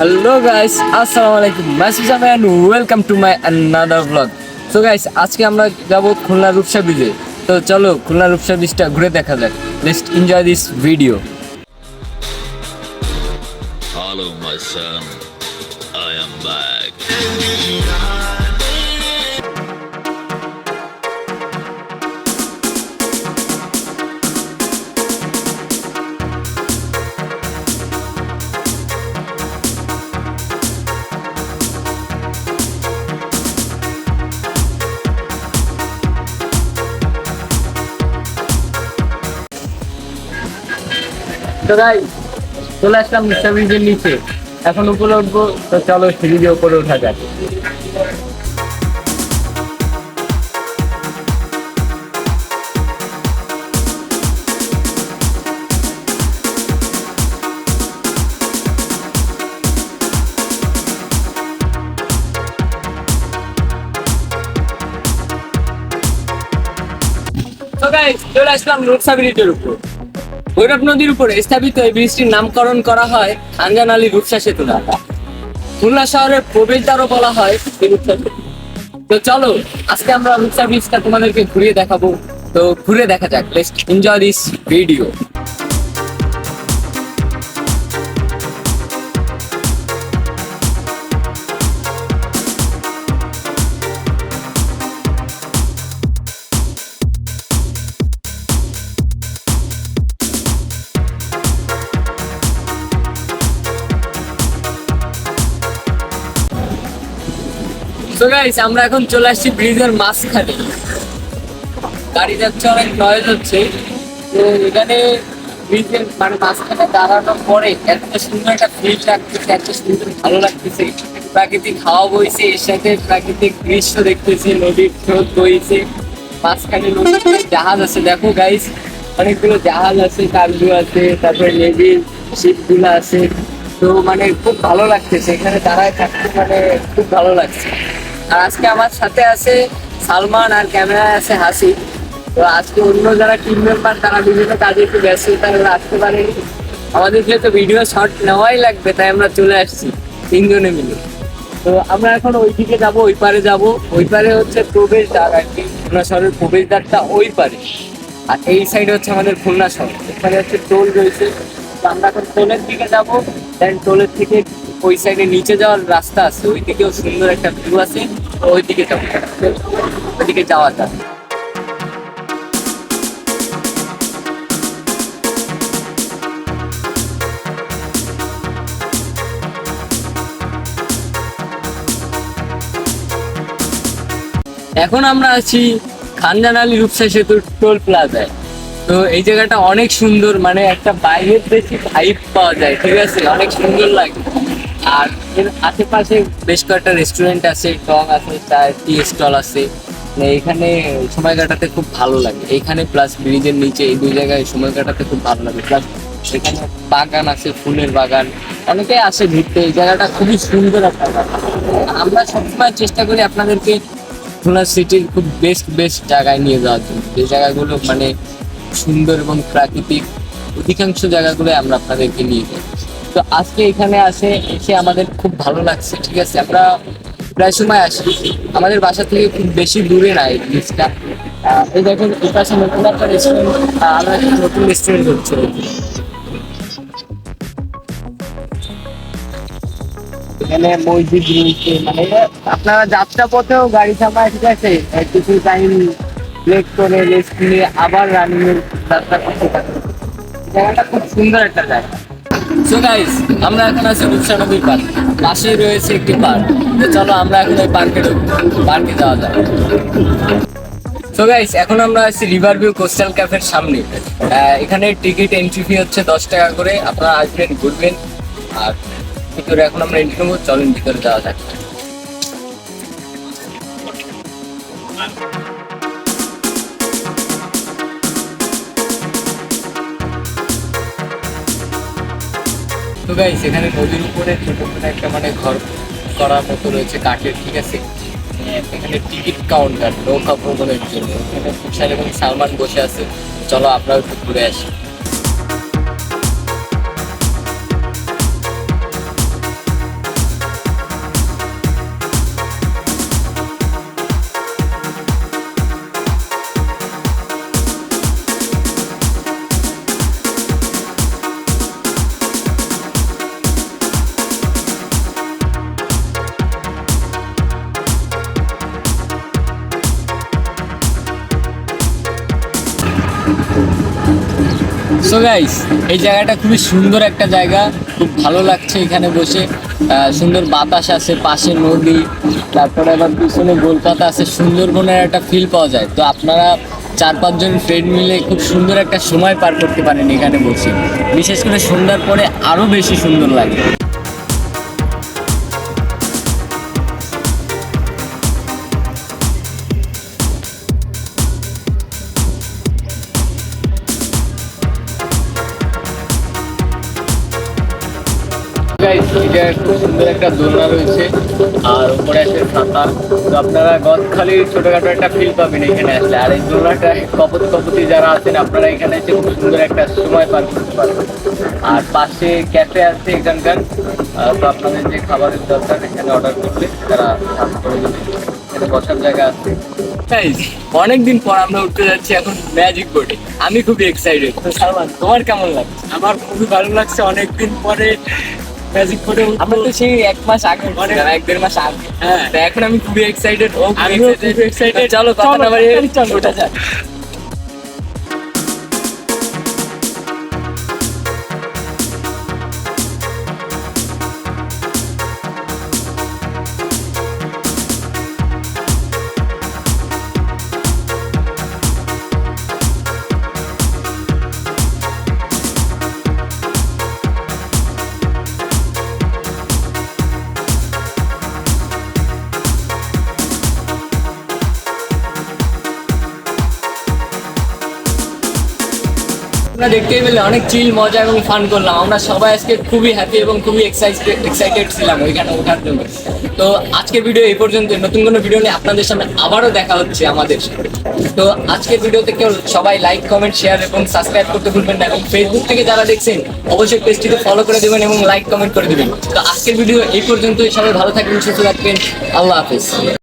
Hello guys আসসালামু আলাইকুম Masud and welcome to my another blog so guys আজকে আমরা যাব খুলনা রূপসা ব্রিজে তো চলো, খুলনা রূপসা ব্রিজটা ঘুরে দেখা যাক। Let's enjoy this video hello my son. I am back. তো গাইস চলে আসলাম ব্রিজের নিচে। এখন উপরে উঠবো, তো চলো সিঁড়ি দিয়ে উপরে ওঠা যাক। চলে আসলাম রূপসা ব্রিজের উপর। ভৈরব নদীর উপরে স্থাপিত এই ব্রিজটির নামকরণ করা হয় আঞ্জান আলী রূপসা সেতু খুলনা শহরের প্রবেশদ্বারও বলা হয় তো চলো, আজকে আমরা রূপসা ব্রিজটা তোমাদেরকে ঘুরিয়ে দেখাবো। তো ঘুরে দেখা যাক লেটস এনজয় দিস ভিডিও তো গাইস আমরা এখন চলে আসছি ব্রিজের মাঝখানে। গাড়ি যাচ্ছে, অনেক নয়েজ হচ্ছে। তো এখানে ব্রিজের মানে মাঝখানে দাঁড়ানোর পরে এত সুন্দর একটা ফিল লাগতেছে, এত সুন্দর ভালো লাগতেছে। প্রাকৃতিক হাওয়া বইছে, এর সাথে প্রাকৃতিক দৃশ্য দেখতেছি, নদীর স্রোত বইছে। মাঝখানে নদীর জাহাজ আছে। দেখো গাইস অনেকগুলো জাহাজ আছে কার্গো আছে, তারপরে নেভির শিপগুলো আছে। তো মানে খুব ভালো লাগতেছে। এখানে দাঁড়ায় থাকতে মানে খুব ভালো লাগছে। আর আজকে আমার সাথে আছে সালমান আর ক্যামেরায় আছে হাসি তো আজকে অন্য যারা টিম মেম্বার তারা বিভিন্ন কাজে একটু ব্যস্ত, তারা আসতে পারেনি। আমাদের যেহেতু ভিডিও শর্ট নেওয়াই লাগবে, তাই আমরা চলে আসছি তিনজনে মিলে। তো আমরা এখন ওই দিকে যাব, ওই পারে যাব। ওই পারে হচ্ছে প্রবেশদ্বার আর কি, খুলনা শহরের প্রবেশদ্বারটা ওই পারে। আর এই সাইডে হচ্ছে আমাদের খুলনা শহর। এখানে হচ্ছে টোল রয়েছে। আমরা এখন টোলের দিকে যাব দেন টোলের থেকে ওই সাইডে নিচে যাওয়ার রাস্তা আছে ওই দিকেও সুন্দর একটা ভিউ আছে, তো ওই দিকে যাব। ওই দিকে যাওয়া যাক। এখন আমরা আছি খানজান আলী রূপসা সেতুর টোল প্লাজায়। তো এই জায়গাটা অনেক সুন্দর মানে একটা বাইরের দেশি ভাইব পাওয়া যায়, ঠিক আছে? অনেক সুন্দর লাগে। আর এর আশেপাশে বেশ কয়েকটা রেস্টুরেন্ট আছে টং আছে টি স্টল আছে। মানে এখানে সময় কাটাতে খুব ভালো লাগে। এখানে প্লাস ব্রিজের নিচে এই দুই জায়গায় সময় কাটাতে খুব ভালো লাগে। প্লাস সেখানে বাগান আছে, ফুলের বাগান। অনেকেই আসে ঘুরতে। এই জায়গাটা খুবই সুন্দর একটা জায়গা। আমরা সবসময় চেষ্টা করি আপনাদেরকে খুলনা সিটির খুব বেস্ট বেস্ট জায়গায় নিয়ে যাওয়ার জন্য। যে জায়গাগুলো মানে সুন্দর এবং প্রাকৃতিক, অধিকাংশ জায়গাগুলো আমরা আপনাদেরকে নিয়ে যাই। তো আজকে এখানে আসে, এসে আমাদের খুব ভালো লাগছে, ঠিক আছে? আমরা প্রায় সময় আসি। আমাদের বাসা থেকে খুব বেশি দূরে না এই জিনিসটা এই দেখুন, এই পাশে নতুন একটা রেস্টুরেন্ট আমরা একটা নতুন রেস্টুরেন্ট হচ্ছে এখানে মসজিদ রয়েছে মানে আপনারা যাত্রা পথেও গাড়ি থামায়, ঠিক আছে? কিছু টাইম ব্রেক করে রেস্ট নিয়ে আবার রানিং এর যাত্রা করতে পারেন জায়গাটা খুব সুন্দর একটা জায়গা। সো গাইস আমরা এখন আছি রূপসা নদীর পার্ক। পাশেই রয়েছে একটি পার্ক। চলো আমরা এখন ওই পার্কে পার্কে যাওয়া যাক। সো গাইস এখন আমরা আছি রিভার ভিউ কোস্টাল ক্যাফের সামনে এখানে টিকিট এন্ট্রি ফি হচ্ছে দশ টাকা করে। আপনারা আসবেন, ঘুরবেন। আর ভিতরে এখন আমরা এন্ট্রি নেব। চলেন ভিতরে যাওয়া যাক। তো গাইস এখানে নদীর উপরে ছোট একটা মানে ঘর করার মতো রয়েছে কাঠের, ঠিক আছে? এখানে টিকিট কাউন্টার নৌকা ভ্রমণের জন্য। এখানে তুষার এবং সালমান বসে আছে। চলো আমরাও একটু ঘুরে আসি। সো গাইস এই জায়গাটা খুবই সুন্দর একটা জায়গা। খুব ভালো লাগছে এখানে বসে। সুন্দর বাতাস আছে, পাশে নদী, তারপরে আবার পিছনে গোলপাতা আছে। সুন্দরবনের একটা ফিল পাওয়া যায়। তো আপনারা চার পাঁচজন ফ্রেন্ড মিলে খুব সুন্দর একটা সময় পার করতে পারেন এখানে বসে। বিশেষ করে সন্ধ্যার পরে আরও বেশি সুন্দর লাগে। Guys, এটা খুব সুন্দর একটা দোলনা রয়েছে। আর উপরে আছে সাঁতার তো আপনারা গদখালির ছোটখাটো একটা ফিল পাবেন এখানে আসলে। আর এই দোলনাটা কপত কপতি যারা আছেন আপনারা এখানে এসে খুব সুন্দর একটা সময় পার করতে পারবেন। আর পাশে ক্যাফে আছে এখানকার। তো আপনাদের যে খাবারের দরকার এখানে অর্ডার করলে তারা সার্ভ করে দেবে। এখানে বসার জায়গা আছে। অনেকদিন পর আমরা উঠতে যাচ্ছি এখন ম্যাজিক বোর্ডে আমি খুবই এক্সাইটেড তো সালমান তোমার কেমন লাগছে? আমার খুবই ভালো লাগছে। অনেকদিন পরে ম্যাজিক করে আমরা তো সেই এক মাস আগে উঠছিলাম, এক দেড় মাস আগে হ্যাঁ। এখন আমি খুবই এক্সাইটেড ও খুবই এক্সাইটেড চলো কথা না বাড়িয়ে। ওঠা যাক আমরা দেখতেই পেলে অনেক চিল মজা এবং ফান করলাম। আমরা সবাই আজকে খুবই হ্যাপি এবং খুবই এক্সাইটেড এক্সাইটেড ছিলাম ওইখানে ওঠার জন্য তো আজকের ভিডিও এই পর্যন্ত। নতুন কোনো ভিডিও নিয়ে আপনাদের সামনে আবারও দেখা হচ্ছে আমাদের তো আজকের ভিডিওতে কেউ সবাই লাইক কমেন্ট শেয়ার এবং সাবস্ক্রাইব করতে ভুলবেন না এবং ফেসবুক থেকে যারা দেখছেন, অবশ্যই পেজটিকে ফলো করে দেবেন এবং লাইক কমেন্ট করে দেবেন। তো আজকের ভিডিও এই পর্যন্তই। সবাই ভালো থাকবেন, সুস্থ থাকবেন। আল্লাহ হাফেজ।